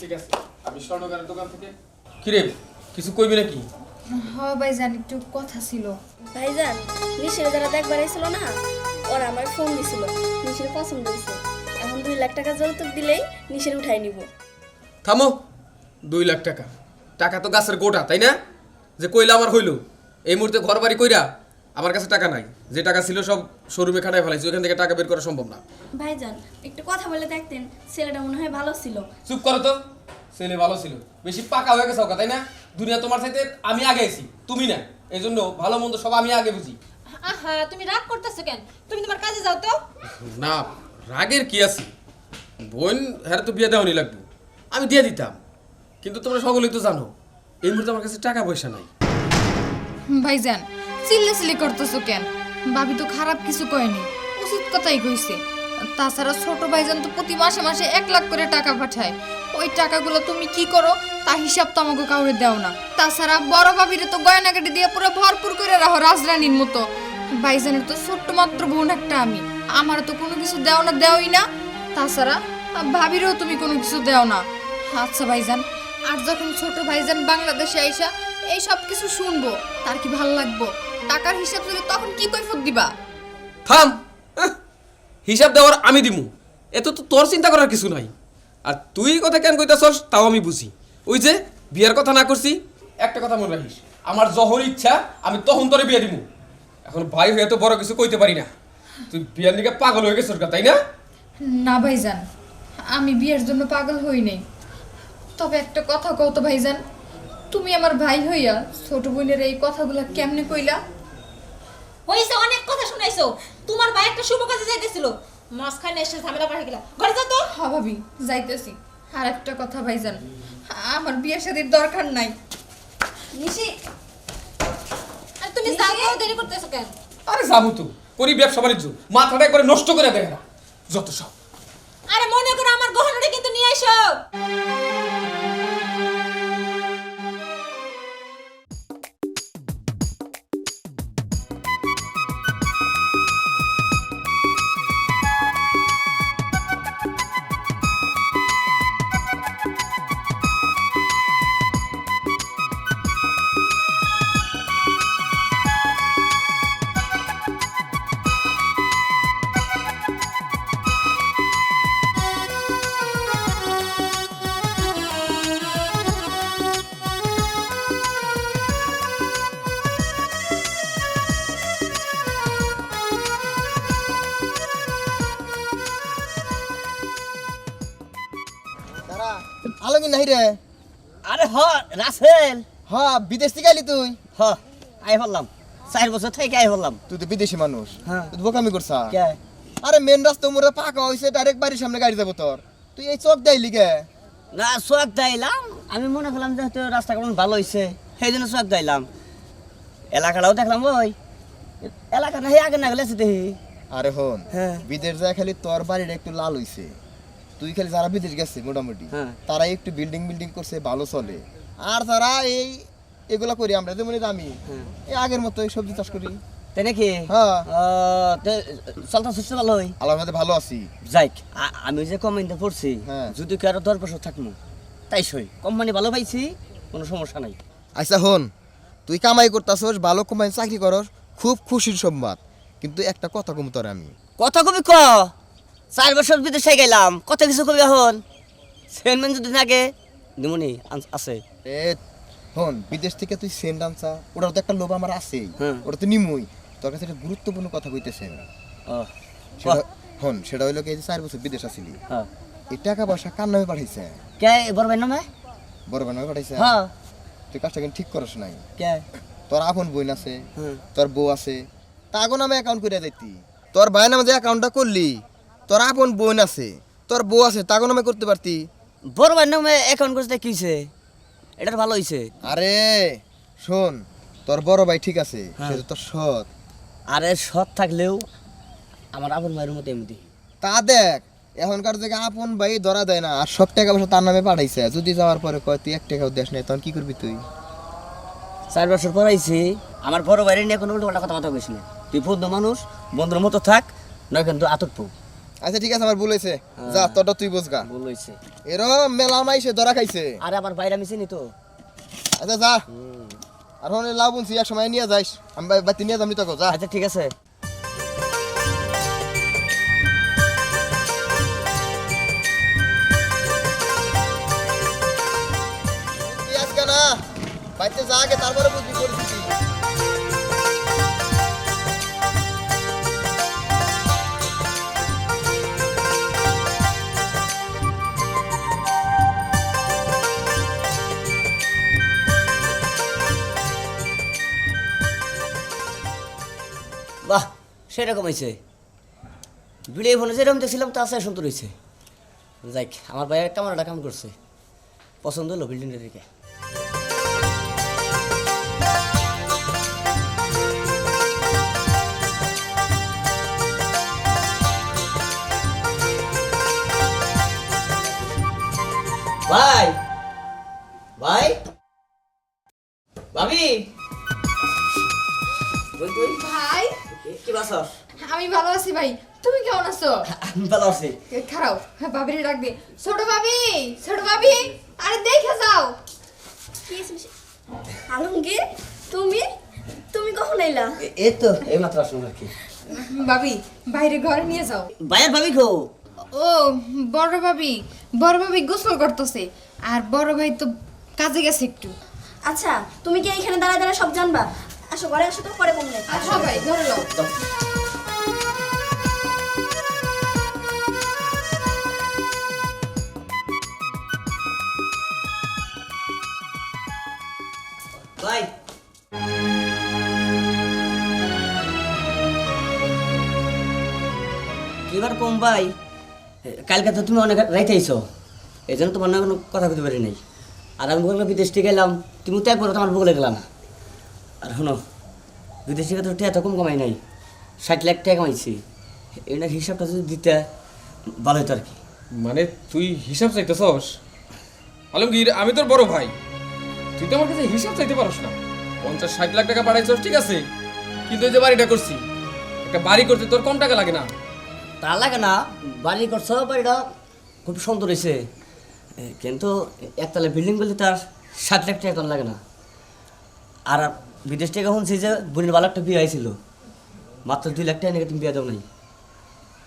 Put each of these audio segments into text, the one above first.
ঠিক আছে। আমি স্বর্ণকারের দোকান থেকে কিরে কিছু কইবি নাকি? হ ভাইজান একটু কথা ছিল। ভাইজান নিশির যারা দেখবার এসেছিল না? ওরা আমার ফোন দিছিল নিশির পছন্দ হয়েছে। এখন দুই লাখ টাকা যৌতুক দিলেই নিশির উঠাই নিব। থামো দুই লাখ টাকা। টাকা তো গাছের গোটা তাই না? যে কইলা আমার হইল এই মুহূর্তে ঘর বাড়ি কইরা আমার কাছে টাকা নাই। যে টাকা ছিল সব শোরুমে খাটায় ফেলাইছি ওখান থেকে টাকা বের করা সম্ভব না। ভাইজান একটু কথা বলে দেখতেন ছেলেটা মনে হয় ভালো ছিল। চুপ করো তো ছেলে ভালো ছিল। বেশি পাকা হয়ে গেছে ওকা, তাই না? দুনিয়া তোমার চাইতে আমি আগে আছি তুমি না। এই জন্য ভালো মন্দ সব আমি আগে বুঝি। আহা তুমি রাগ করতেছো কেন? তুমি তোমার কাজে যাও তো। না রাগের কি আছে? বোন হ্যাঁ তো বিয়ে দেওয়ানি লাগবে। আমি দিয়ে দিতাম কিন্তু তোমরা সকলেই তো জানো এই মুহূর্তে আমার কাছে টাকা পয়সা নাই। ভাইজান চিল্লে চিল্লি করতেছো কেন? ভাবি তো খারাপ কিছু কয়নি, উচিত কথাই কইছে। তাছাড়া ছোট ভাইজান তো প্রতি মাসে মাসে এক লাখ করে টাকা পাঠায়। ওই টাকাগুলো তুমি কি করো, তা হিসাব তো আমাকে কাউরে দেও না। তাছাড়া বড় ভাবিরে তো গয়নাগাটি দিয়ে পুরো ভরপুর করে রাখো রাজরানীর মতো। ভাইজানের তো ছোট্ট মাত্র বোন একটা আমি আমার তো কোনো কিছু দেও না, দেওই না। তাছাড়া ভাবিরও তুমি কোনো কিছু দেও না। আচ্ছা ভাইজান, আর যখন ছোট ভাইজান বাংলাদেশে আইসা এই সব কিছু শুনব, তার কি ভালো লাগবো? টাকার হিসাব দিলে তখন কি কৈফত দিবা? থাম। হিসাব দেওয়ার আমি দিমু। এত তো তোর চিন্তা করার কিছু নাই। আর তুই কথা কেন কইতাছস তাও আমি বুঝি। ওই যে বিয়ের কথা না করছি একটা কথা মনে রাখিস। আমার জহর ইচ্ছা আমি তখন তোরে বিয়ে দিমু। এখন ভাই হয়ে তো বড় কিছু কইতে পারি না। তুই বিয়ের দিকে পাগল হয়ে গেছিস তাই না? না ভাইজান আমি বিয়ের জন্য পাগল হই নাই। তবে একটা কথা কও তো ভাইজান তুমি আমার ভাই হইয়া ছোট বোনের এই কথাগুলো কেমনে কইলা? হইছে অনেক কথা শুনাইছো। তোমার ভাই একটা শুভ কাজে যাইতেছিল। মাঝখানে এসে ঝামেলা পাঠিয়ে গেলা। ঘরে যাও তো। হা ভাবি যাইতেছি। আর একটা কথা ভাইজান আমার বিয়ের সাথে দরকার নাই। নিশি আর তুমি যাও দেরি করতেছো কেন? আরে যাব তো করি ব্যবসা বাণিজ্য মাথাটা করে নষ্ট করে দেয় না। যত সব। আরে মনে করো আমার গহনাটা কিন্তু নিয়ে এসো রে। আরে হ রাসেল। হ বিদেশ থেকে আইলি তুই? হ আই বললাম চার বছর থেকে আই বললাম তুই তো বিদেশি মানুষ। হ্যাঁ। তুই বোকামি করছা। আরে মেন রাস্তা মোরে পাকা হইছে ডাইরেক্ট বাড়ির সামনে গাড়ি যাব তোর। তুই এই চক দেইলি গে না দাইলাম। আমি মনে করলাম যে হয়তো রাস্তা কেমন ভালো হয়েছে সেই জন্য সোয়াগ দাইলাম। এলাকাটাও দেখলাম ওই। এলাকা না আগে না গেলে দেখি আরে হন হ্যাঁ। বিদেশ যায় খালি তোর বাড়িটা একটু লাল হইছে। তুই খালি যারা বিদেশ গেছে মোটামুটি হ্যাঁ। তারা একটু বিল্ডিং বিল্ডিং করছে ভালো চলে। আর যারা এই এগুলা করি আমরা যেমন আমি হ্যাঁ। এই আগের মতো এই সবজি চাষ করি। তাই নাকি? হ্যাঁ। চলতা সুস্থ ভালো হই আল্লাহর ভালো আছি। যাইক আমি যে কমেন্টে পড়ছি হ্যাঁ। যদি বছর থাকব তাই সই। কোম্পানি ভালো পাইছি কোনো সমস্যা নাই। আচ্ছা হন তুই কামাই করতাছস ভালো কোম্পানি চাকরি করস খুব খুশির সংবাদ কিন্তু একটা কথা কম তোর আমি। কথা কবি ক? চার বছর বিদেশে গেলাম কত কিছু কবি এখন? সেনমেন যদি থাকে দিমনি আছে। এ হন বিদেশ থেকে তুই আনছা ওটার তো একটা লোভ আমার আছেই। হ্যাঁ। ওটা তো নিমুই। তোর কাছে একটা গুরুত্বপূর্ণ কথা কইতেছে। সেটা হন সেটা হইল কি চার বছর বিদেশ আসিলি হ্যাঁ। এই টাকা পয়সা কার নামে পাঠাইছে? কে? বড় ভাই নামে? বড় ভাই নামে পাঠাইছে? হ্যাঁ। তুই কাজটা কিন্তু ঠিক করস নাই? কে? তোর আপন বোন আছে তোর বউ আছে। তাগো নামে অ্যাকাউন্ট করে দিতি তোর ভাই নামে যে অ্যাকাউন্টটা করলি তোর আপন বোন আছে তোর বউ আছে তাকে নামে করতে পারতি? বড় ভাই নামে অ্যাকাউন্ট করতে কি হয়েছে এটার ভালো হয়েছে আরে শোন তোর বড় ভাই ঠিক আছে হ্যাঁ। সে তো তোর সৎ। আরে সৎ থাকলেও আমার আপন ভাইয়ের মতো এমনি। তা দেখ এখনকার জায়গায় আপন ভাই ধরা দেয় না আর সব টাকা পয়সা তার নামে পাঠাইছে। যদি যাওয়ার পরে কয় তুই এক টাকাও দেশ নাই তখন কি করবি তুই? চার বছর পর আইছি আমার বড় ভাইয়ের নিয়ে কোনো উল্টো কথা কথা কইস না তুই বন্ধু মানুষ বন্ধুর মতো থাক নয় কিন্তু আতর পো। আচ্ছা ঠিক আছে আমার ভুল হয়েছে। যা তোরটা তুই বুঝগা। ভুল হয়েছে। এরম মেলা মাইসে ধরা খাইছে। আরে আবার বাইরে আমি চিনি তো। আচ্ছা যা। আর হন লাভ বুনছি এক সময় নিয়ে যাইস। আমি বাতি নিয়ে যাম নি তোকে যা। আচ্ছা ঠিক আছে। বাড়িতে যা আগে তারপরে বুঝবি পরিস্থিতি। বাহ, সেরকম হয়েছে। ভিডিও ফোনে যেরকম দেখছিলাম, তার সাথে সুন্দর হয়েছে। যাক আমার ভাই ক্যামেরাটা কাম করছে। পছন্দ হলো বিল্ডিংটা দিকে। ভাই ভাই, ভাবি। ভাই কি বাসস আমি ভালো আছি ভাই। তুমি কেমন আছো? আমি ভালো আছি। খারাপ। বাবির ছোট বাবি! ছোট বাবি! আরে দেখে যাও! কি আলমগীর তুমি? তুমি কখন এলা? এ- এই তো এই মাত্র আসলাম আর কি। বাবি বাইরে ঘরে নিয়ে যাও। ভাইয়ের ভাবি খো ও বড় ভাবি বড় ভাবি গোসল করতেছে। আর বড় ভাই তো কাজে গেছে একটু। আচ্ছা তুমি কি এখানে দাঁড়ায় দাঁড়ায় সব জানবা? আসো ঘরে আসো তো পরে বললে আচ্ছা ভাই যাও। ভাই। এবার কম ভাই? কালকে তো তুমি অনেক রাইতে আইছো। এই জন্য তোমার না কোনো কথা বলতে পারি নাই। আর আমি বললাম বিদেশ থেকে গেলাম তুমি তো একবার তোমার বলে গেলাম আর শোনো বিদেশ তো টাকা তো কম কমাই নাই ষাট লাখ টাকা কামাইছি। এটার হিসাবটা যদি দিতে ভালো হতো আর কি। মানে তুই হিসাব চাইতেছস? আলমগীর আমি তোর বড় ভাই। তুই তো আমার কাছে হিসাব চাইতে পারস না। পঞ্চাশ ষাট লাখ টাকা পাঠাইছস ঠিক আছে। কিন্তু এই যে বাড়িটা করছি একটা বাড়ি করতে তোর কম টাকা লাগে না। তা লাগে না বাড়ি করছ বাড়িটা খুব সুন্দর হয়েছে কিন্তু একতলা বিল্ডিং বলতে তার সাত লাখ টাকা লাগে না। আর বিদেশ থেকে শুনছি যে বোনের ভালো একটা বিয়ে হয়েছিল। মাত্র দুই লাখ টাকা তুমি বিয়ে দাও নাই।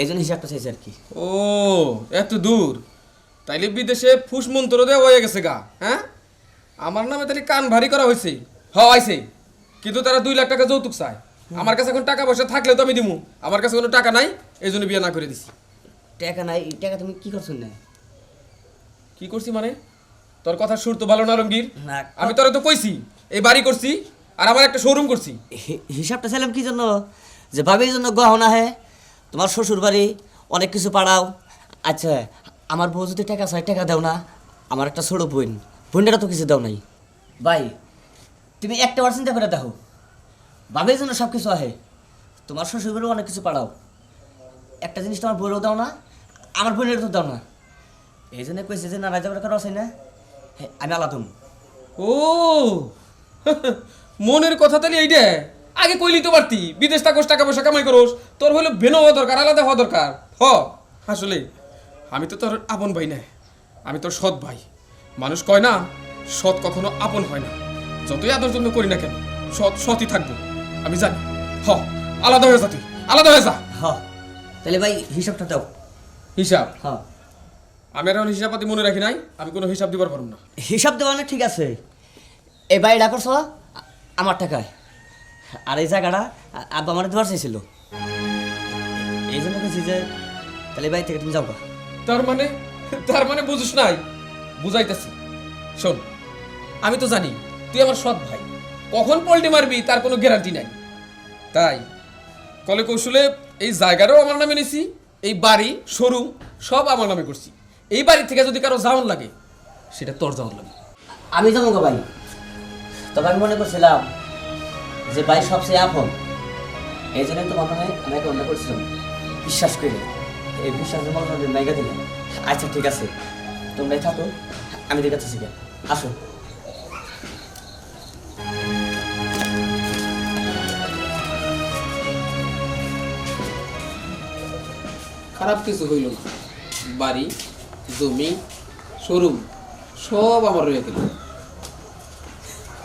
এই জন্য হিসাবটা চাইছে আর কি। ও এত দূর? তাইলে বিদেশে ফুস মন্ত্র দেওয়া হয়ে গেছে গা হ্যাঁ? আমার নামে তাহলে কান ভারী করা হয়েছে। হ আইছে। কিন্তু তারা দুই লাখ টাকা যৌতুক চায়। আমার কাছে এখন টাকা পয়সা থাকলে তো আমি দিমু। আমার কাছে কোনো টাকা নাই এই জন্য বিয়ে না করে দিছি। টাকা নাই টাকা তুমি কি করছ না? কি করছি মানে? তোর কথা সুর তো ভালো না রঙ্গীর। আমি তোরা তো কইছি এই বাড়ি করছি আর আমার একটা শোরুম করছি। হিসাবটা চাইলাম কি জন্য? যে ভাবির জন্য গহনা হে তোমার শ্বশুর বাড়ি অনেক কিছু পাড়াও। আচ্ছা আমার বউ যদি টাকা চাই টাকা দাও না আমার একটা ছোট বোন। বোনটা তো কিছু দাও নাই। ভাই তুমি একটা বার চিন্তা করে দেখো। ভাবির জন্য সব কিছু আহে তোমার শ্বশুর বাড়িও অনেক কিছু পাড়াও। একটা জিনিস তোমার বউরও দাও না আমার বোনের তো দাও না। এই জন্য কইছে যে না রাজা করা আছে না। হ্যাঁ আমি আলাদা ও মনের কথা তাহলে এইটা। আগে কইলি তো পারতি বিদেশ থাকোস টাকা পয়সা কামাই করোস তোর হলো বেনো হওয়া দরকার আলাদা হওয়া দরকার। হ আসলে আমি তো তোর আপন ভাই না আমি তোর সৎ ভাই। মানুষ কয় না সৎ কখনো আপন হয় না। যতই আদর জন্য করি না কেন সৎ সৎই থাকব আমি জানি। হ আলাদা হয়ে যা তুই আলাদা হয়ে যা। হ্যাঁ তাহলে ভাই হিসাবটা দাও। হিসাব? হ্যাঁ আমি আর এখন হিসাব পাতি মনে রাখি নাই আমি কোনো হিসাব দিবার পারব না। হিসাব দেওয়া না ঠিক আছে। এই বাড়িটা করছ আ- আমার টাকায়। আর এই জায়গাটা আব্বা আমার দেওয়ার চাইছিল। এই জন্য বলছি যে তাহলে বাড়ি থেকে তুমি যাব। তার মানে তার মানে বুঝিস নাই? বুঝাইতেছি। শোন আমি তো জানি তুই আমার সৎ ভাই। কখন পল্টি মারবি তার কোনো গ্যারান্টি নাই। তাই কলে কৌশলে এই জায়গাটাও আমার নামে নিছি এই বাড়ি শোরুম সব আমার নামে করছি। এই বাড়ি থেকে যদি কারও যাওয়ার লাগে সেটা তোর যাওয়ার লাগে। আমি যাব গো ভাই। তবে আমি মনে করছিলাম যে ভাই সবচেয়ে আপন। এই জন্যই তো মনে হয় আমি অন্য করছিলাম বিশ্বাস করে এই বিশ্বাসের মনে হয় মেগা দিলে আচ্ছা ঠিক আছে। তোমরাই থাকো, আমি দেখাচ্ছি শিখে আসো। খারাপ কিছু হইল না। বাড়ি, জমি, শোরুম, সব আমার রয়ে গেল।